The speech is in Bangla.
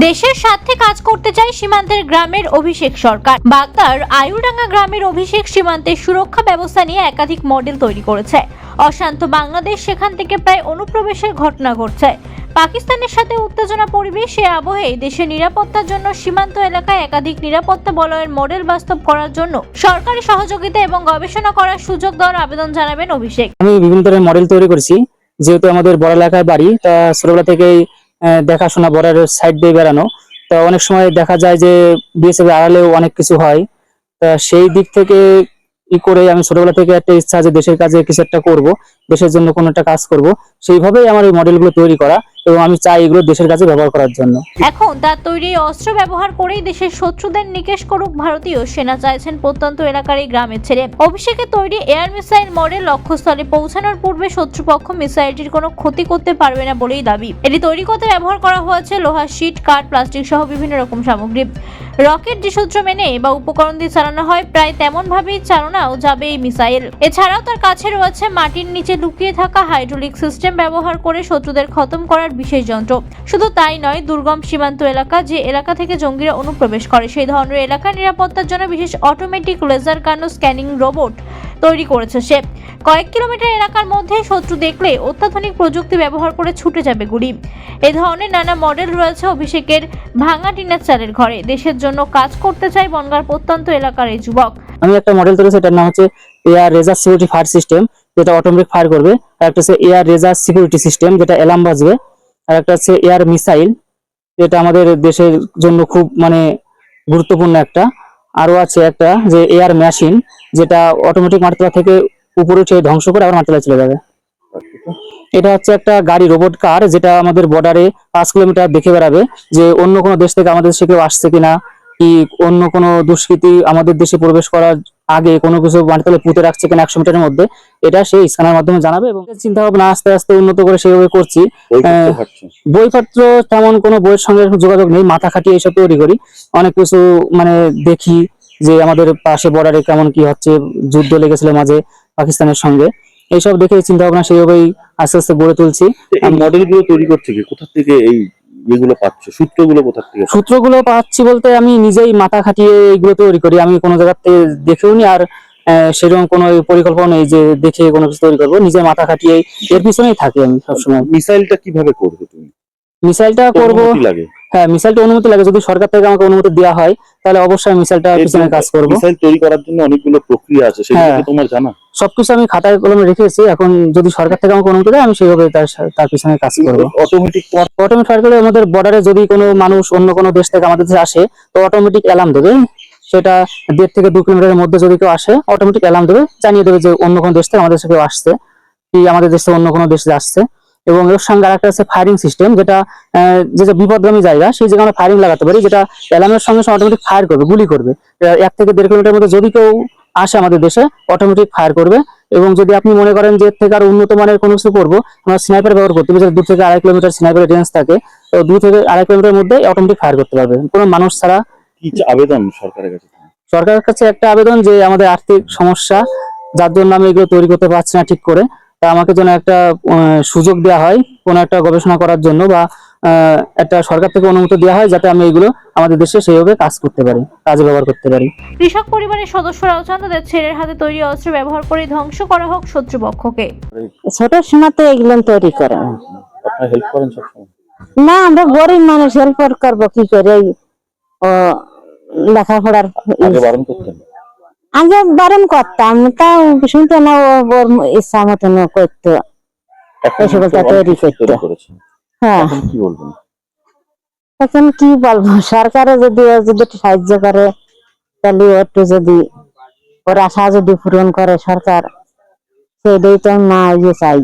দেশের স্বার্থে কাজ করতে চায় সীমান্তের গ্রামের অভিষেক সরকার। বাগদার আয়ুডাঙ্গা গ্রামের অভিষেক সীমান্তের সুরক্ষা ব্যবস্থা নিয়ে একাধিক মডেল তৈরি করেছে। অশান্ত বাংলাদেশ সেখান থেকে প্রায় অনুপ্রবেশের ঘটনা ঘটছে। পাকিস্তানের সাথে উত্তেজনা পরিবেশে আবহে দেশের নিরাপত্তার জন্য সীমান্ত এলাকায় একাধিক নিরাপত্তা বলয়ের মডেল বাস্তব করার জন্য সরকারি সহযোগিতা এবং গবেষণা করার সুযোগ দেওয়ার আবেদন জানাবেন অভিষেক। আমি বিভিন্ন ধরনের মডেল তৈরি করেছি। যেহেতু আমাদের বড় এলাকায় বাড়ি, তা ছোটবেলা থেকেই দেখাশোনা বর্ডারের সাইড দিয়ে বেড়ানো। তো অনেক সময় দেখা যায় যে বিএসএফ আড়ালেও অনেক কিছু হয়। তা সেই দিক থেকে ই করে আমি ছোটবেলা থেকে একটা ইচ্ছা যে দেশের কাজে কিছু একটা করব, দেশের জন্য কোনো একটা কাজ করব। সেইভাবেই আমার এই মডেলগুলো তৈরি করা। এবং আমি চাই এগুলো দেশের কাছে ব্যবহার করার জন্য। এখন তার তৈরি অস্ত্র ব্যবহার করেই দেশের শত্রুদের নিকেশ করুক ভারতীয় সেনা চাইছেন প্রত্যন্ত এলাকার এই গ্রামের ছেলে। অভিষেকে তৈরি এয়ার মিসাইল মডেল লক্ষ্যস্থলে পৌঁছানোর পূর্বে শত্রুপক্ষ মিসাইলটির কোনো ক্ষতি করতে পারবে না বলেই দাবি। এটি তৈরি করতে ব্যবহার করা হয়েছে লোহার শিট, কাঠ, প্লাস্টিক সহ বিভিন্ন রকম সামগ্রী। রকেট যে সূত্র মেনে বা উপকরণ দিয়ে চালানো হয়, প্রায় তেমন ভাবেই চালানোও যাবে এই মিসাইল। এছাড়াও তার কাছে রয়েছে মাটির নিচে লুকিয়ে থাকা হাইড্রোলিক সিস্টেম ব্যবহার করে শত্রুদের খতম করার বিশেষ যন্ত্র। শুধু তাই নয়, দুর্গম সীমান্ত এলাকা, যে এলাকা থেকে জঙ্গিরা অনুপ্রবেশ করে, সেই ধরনের এলাকার নিরাপত্তার জন্য বিশেষ অটোমেটিক লেজার কানো স্ক্যানিং রোবট তৈরি করেছে সে। কয়েক কিলোমিটার এলাকার মধ্যে শত্রু দেখলে অত্যাধুনিক প্রযুক্তি ব্যবহার করে ছুটে যাবে গুলি। এ ধরনের নানা মডেল রয়েছে অভিষেকের ভাঙা টিনের চালের ঘরে। দেশের জন্য কাজ করতে চায় বনগার প্রত্যন্ত এলাকার এই যুবক। আমি একটা মডেল তৈরি এটার নাম হচ্ছে air razor security fire system যেটা অটোমেটিক ফায়ার করবে। আর একটা হচ্ছে এয়ার রেজার সিকিউরিটি সিস্টেম যেটা অ্যালার্ম বাজবে। আর একটা হচ্ছে এয়ার মিসাইল যেটা আমাদের দেশের জন্য খুব মানে গুরুত্বপূর্ণ একটা। আরও আছে একটা যে এয়ার মেশিন যেটা অটোমেটিক মাটিতলা থেকে উপরে উঠে ধ্বংস করে আবার মাটিতলায় চলে যাবে। এটা হচ্ছে একটা গাড়ি রোবট কার যেটা আমাদের বর্ডারে পাঁচ কিলোমিটার দেখে বেড়াবে যে অন্য কোনো দেশ থেকে আমাদের দেশে কেউ আসছে কিনা। কি অন্য কোনো দুষ্কৃতি আমাদের দেশে প্রবেশ করার আগে কোনো কিছু মাটিতলে পুঁতে রাখছে কিনা একশো মিটারের মধ্যে এটা সেই স্ক্যানের মাধ্যমে জানাবে এবং চিন্তা ভাবনা আস্তে আস্তে উন্নত করে সেইভাবে করছি। বইপত্র তেমন কোনো বইয়ের সঙ্গে যোগাযোগ নেই মাথা খাটিয়ে এইসব তৈরি করি। অনেক কিছু মানে দেখি যে আমাদের পাশে বর্ডারে কেমন কি হচ্ছে যুদ্ধ লেগেছিল মাঝে পাকিস্তানের সঙ্গে। এইসব দেখে চিন্তা ভাবনা সেইভাবেই আস্তে আস্তে গড়ে তুলছি। এই মডেলগুলো তৈরি করছে কোথা থেকে এই এগুলো পাচ্ছ? সূত্রগুলো কোথা থেকে? সূত্রগুলো পাচ্ছি বলতে আমি নিজেই মাথা খাটিয়ে এইগুলো তৈরি করি। আমি কোনো জায়গাতে দেখেও নি আর সেরকম কোনো পরিকল্পনা নেই যে দেখে কোনো কিছু তৈরি করব। নিজের মাথা খাটিয়ে এর পিছনেই থাকি আমি সবসময়। মিসাইলটা কীভাবে করবে তুমি? মিসাইলটা করব অনুমতি লাগে? হ্যাঁ মিসাইলটা অনুমতি লাগে। যদি সরকার থেকে আমাকে অনুমতি দেওয়া হয় তাহলে অবশ্যই মিসাইলটা পিছনে কাজ করব। মিসাইল তৈরি করার জন্য অনেকগুলো প্রক্রিয়া আছে সেগুলো হ্যাঁ। তোমার জানা? সবকিছু আমি খাতায় কলমে রেখেছি। এখন যদি সরকার থেকে আমাকে অনুমতি দেয় আমি সেইভাবে তার তার পিছনে কাজ করব। অটোমেটিক অটোমেটিক ফায়ার করলে আমাদের বর্ডারে যদি কোনো মানুষ অন্য কোনো দেশ থেকে আমাদের দেশে আসে তো অটোমেটিক অ্যালার্ম দেবে। সেটা দেড় থেকে দু কিলোমিটারের মধ্যে যদি কেউ আসে অটোমেটিক অ্যালার্ম দেবে জানিয়ে দেবে যে অন্য কোনো দেশ থেকে আমাদের দেশে কেউ আসছে কি আমাদের দেশ থেকে অন্য কোনো দেশে আসছে। এবং এর সঙ্গে আরেকটা আছে ফায়ারিং সিস্টেম যেটা আহ, যে যে বিপদগামী জায়গা সেই জায়গায় আমরা ফায়ারিং লাগাতে পারি যেটা অ্যালার্মের সঙ্গে সঙ্গে অটোমেটিক ফায়ার করবে গুলি করবে। এক থেকে দেড় কিলোমিটার মধ্যে যদি কেউ আসে আমাদের দেশে অটোমেটিক ফায়ার করবে। এবং যদি আপনি মনে করেন যে এর থেকে আরও উন্নত মানের কোনো কিছু করব আমরা স্নাইপার ব্যবহার করতে পারি। দু থেকে আড়াই কিলোমিটার স্নাইপারের রেঞ্জ থাকে তো দু থেকে আড়াই কিলোমিটার মধ্যে অটোমেটিক ফায়ার করতে পারবে। কোনো মানুষ ছাড়া কি আবেদন সরকারের কাছে? সরকারের কাছে একটা আবেদন যে আমাদের আর্থিক সমস্যা যার জন্য আমি এগুলো তৈরি করতে পারছি না ঠিক করে। তা আমাকে যেন একটা সুযোগ দেওয়া হয় কোনো একটা গবেষণা করার জন্য বা একটা সরকার থেকে অনুমতি দেওয়া হয় যাতে আমি এগুলো আমাদের দেশে সেইভাবে কাজ করতে পারি কাজে ব্যবহার করতে পারি। কৃষক পরিবারের সদস্যরাও চান তাদের ছেলের হাতে তৈরি অস্ত্র ব্যবহার করে ধ্বংস করা হোক শত্রুপক্ষকে ছোট সময় তো এগুলো তৈরি করে না। হেল্প করেন না আমরা গরিব মানুষ হেল্প করব কি করে? লেখাপড়ার আগে বারণ করতেন? আগে বারণ করতাম তাও শুনতো না ওর ইচ্ছা মতন করতো। তো তৈরি করতে। হ্যাঁ। এখন কি বলবেন? এখন কি বলব? সরকারে যদি যদি একটু সাহায্য করে তাহলে একটু যদি ওর আশা যদি পূরণ করে সরকার সেটাই তো মা ইয়ে চাই।